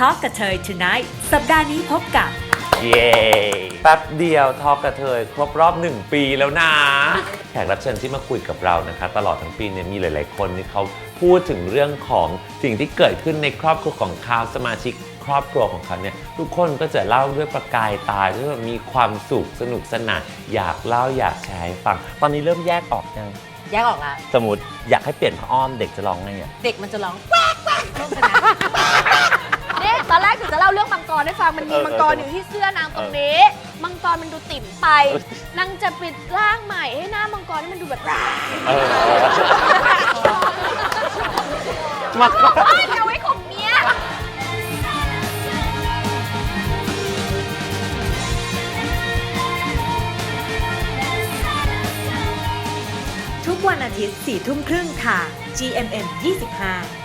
Talk กับเธอ tonight สัปดาห์นี้พบกับ เย้แป๊บเดียวทอกกระเทยครบรอบหนึ่งปีแล้วนะ แขกรับเชิญที่มาคุยกับเรานะคะ ตลอดทั้งปีเนี่ยมีหลาย ๆ คนที่เขาพูดถึงเรื่องของสิ่งที่เกิดขึ้นในครอบครัวของเขาสมาชิกครอบครัวของเขาเนี่ยทุกคนก็จะเล่าด้วยประกายตาด้วยแบบมีความสุขสนุกสนานอยากเล่าอยากแชร์ให้ฟัง ตอนนี้เริ่มแยกออกยังแยกออกละสมมติอยากให้เปลี่ยนผ้าอ้อมเด็กจะร้องไงอะ เด็กมันจะร้องแวก รื่องมังกรให้ฟังมันมีเออมังกรอยู่ที่เสื้อนางตรงนี้ มังกรมันดูติ่มไปนางจะปิดร่างใหม่ให้หน้ามังกรให้มันดูแบบเออมาก่อนเอ้ยเอาไว้ข่มเมียทุกวันอาทิตย์4ทุ่มครึ่งทาง GMM 25